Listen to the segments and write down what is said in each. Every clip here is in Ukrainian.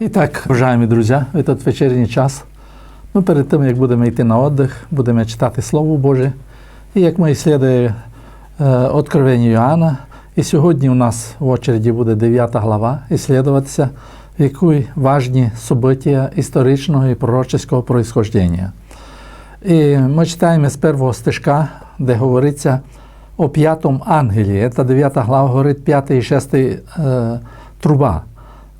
І так, уважаемі друзі, в этот вечірній час ми перед тим, як будемо йти на віддих, будемо читати Слово Боже. І як ми слідуємо е, Откровенню Іоанна, і сьогодні у нас в очереді буде 9 глава, ісследуватися, в якій важні события історичного і пророчеського происхождення. І ми читаємо з першого стежка, де говориться о п'ятому ангелі. Це 9 глава говорить п'ятий і шестий е, труба.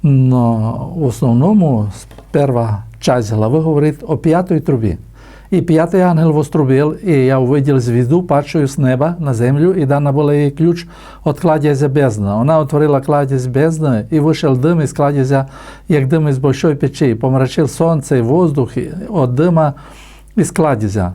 Но в основному перша часть глави говорить о п'ятій трубі. І п'ятий ангел вострубив, і я увидел звізду, падшую з неба на землю, і дана була їй ключ від кладязя бездна. Вона отворила кладязь бездна, і вийшов дим із кладязя, як дим із большої печі, помрачив сонце і воздух від дима із кладязя.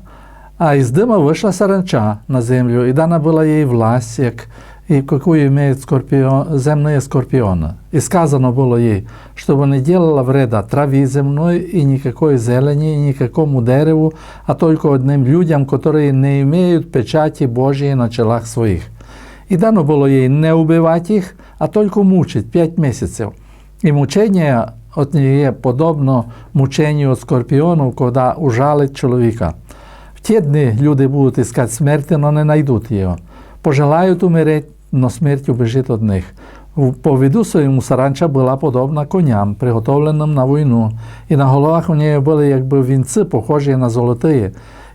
А із дима вийшла саранча на землю, і дана була їй власть, як и какую имеют скорпион, земные скорпионы. И сказано было ей, чтобы не делала вреда траве земной и никакой зелени, и никакому дереву, а только одним людям, которые не имеют печати Божьей на челах своих. И дано было ей не убивать их, а только мучить пять месяцев. И мучение от нее подобно мучению от скорпионов, когда ужалит человека. В те дни люди будут искать смерти, но не найдут ее. Пожелають умереть, но смерть убежит от них. По виду своєму саранча була подобна коням, приготовленим на війну, і на головах у неї були якби вінці, похожі на золотые,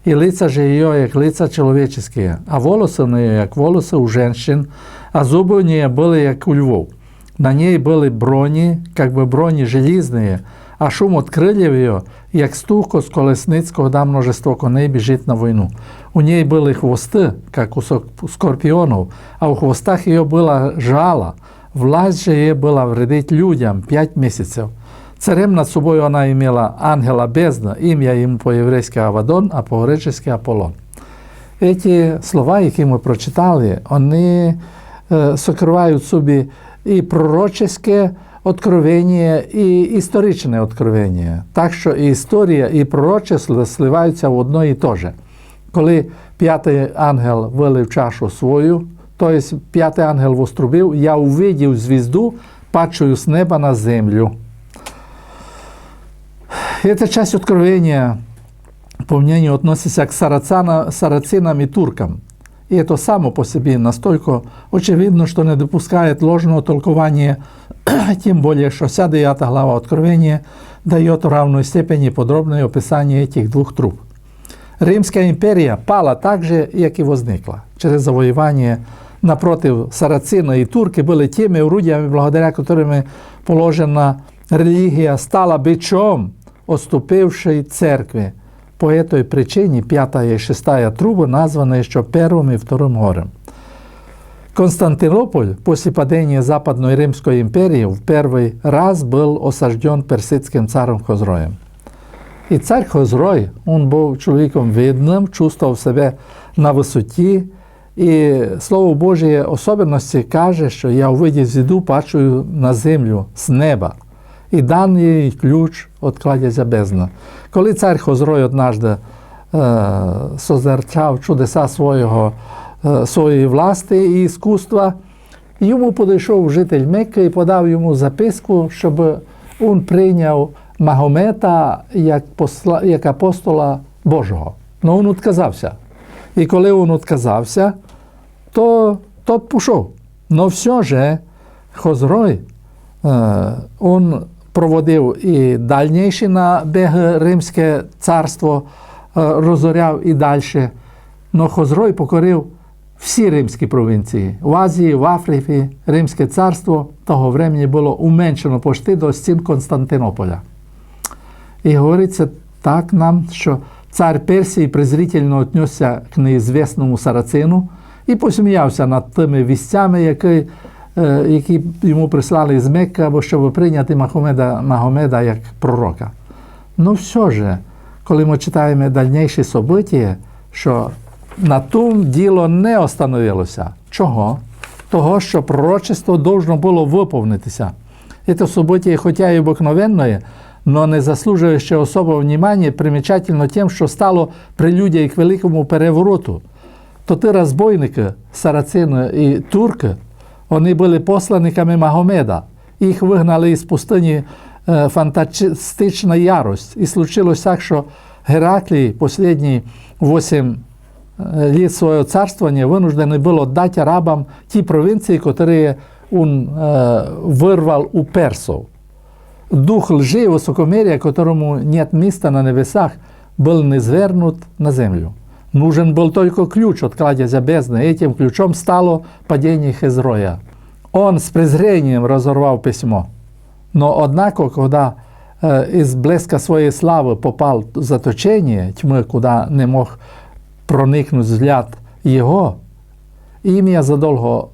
і лица же її, як лица чоловічі, а волоси у неї, як волоси у женщин, а зуби у неї були, як у львов. На ней были брони, как бы брони железные, а шум от крыльев ее, як стук з колесниць, когда множество коней біжить на війну. У ней были хвосты, как у скорпионов, а у хвостах ее было жало. Власть же ее была вредить людям пять месяцев. Царем над собою она имела ангела бездна, ім'я йому по-єврейськи Авадон, а по-гречески Аполлон. Эти слова, які ми прочитали, вони е, сокривають собі і пророчеське откровення, і історичне откровення. Так що і історія, і пророчество сливаються в одно і те же. Коли п'ятий ангел вилив чашу свою, тобто п'ятий ангел вострубив, я увидів звізду, падшую з неба на землю. Эта часть откровения, по мнению, относится к сарацана, сарацинам и туркам. И это само по себе настолько очевидно, что не допускает ложного толкования, тем более, что вся 9 глава Откровения дает в равной степени подробное описание этих двух труб. Римська імперія пала так же, як і возникла. Через завоювання напротив Сарацина і турки були тими орудиями, благодаря которым положена релігія стала бичом, оступившей церкви. По этой причине пятая и шестая трубы названы еще первым и вторым горем. Константинополь после падения Западной Римской империи в первый раз был осажден персидским царем Хозроем. І цар Хозрой, він був чоловіком видним, чувствував себе на висоті, і Слово Боже особливості каже, що я увидів зіду, пачую на землю з неба. І дан їй ключ від кладязя бездна. Коли цар Хозрой однажды е, созерчав чудеса свого, е, своєї власти і іскусства, йому підійшов житель Мекки і подав йому записку, щоб він прийняв Магомета як, посла, як апостола Божого. Ну він відказався. І коли він відказався, то тот пішов. Но все же Хозрой, він проводив і дальніші набіги Римське царство, розоряв і далі. Но Хозрой покорив всі римські провінції. В Азії, в Африці, Римське царство того времени було уменшено почти до стін Константинополя. І говориться так нам, що цар Персії презрительно віднесся к неізвісному сарацину і посміявся над тими вістями, які, е, які йому прислали з Мекки, або щоб прийняти Магомеда, Магомеда як пророка. Ну все же, коли ми читаємо дальніші события, що на тому діло не остановилося. Чого? Того, що пророчество должно було виповнитися. Це событие, хоча і обикновенне, но не заслужуючи особого внимания, примечательно тим, що стало прелюдією к великому перевороту. То ті розбойники, сарацини і турки, вони були посланниками Магомеда. Їх вигнали із пустині е, фантастична ярость. І случилось так, що Гераклій останні 8 лет своего царствования вынуждены был отдать арабам ті провинції, які он е, вирвав у персов. Дух лжи и высокомерия, которому нет места на небесах, был низвернут на землю. Нужен был только ключ от кладезя бездны. Этим ключом стало падение Хезроя. Он с презрением разорвал письмо. Но однако, когда э, из блеска своей славы попал в заточение тьмы, куда не мог проникнуть взгляд его, ім'я задолго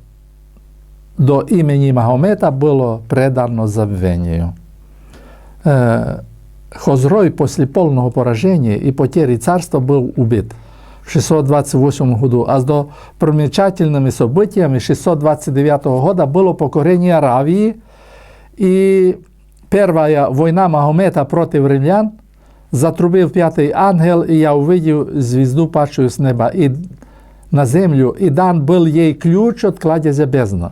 до імені Магомета було предано забвению. Э, Хозрой после полного поражения и потери царства был убит в 628 году, а до примечательными событиями 629 года было покорение Аравии и первая война Магомета против римлян, затрубив п'ятий ангел, і я увидів звізду падшую з неба і на землю, і дан был ей ключ от кладезя бездна.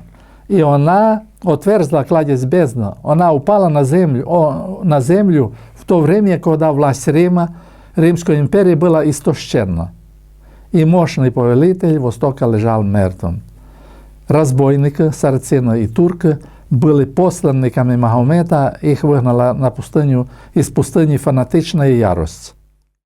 И она отверзла кладезь бездна, она упала на землю, о, на землю в то время, когда власть Рима, Римской империи была истощена. И мощный повелитель Востока лежал мертвым. Разбойники, сарацины и турки были посланниками Магомета, їх вигнала на пустиню із пустині фанатична ярость.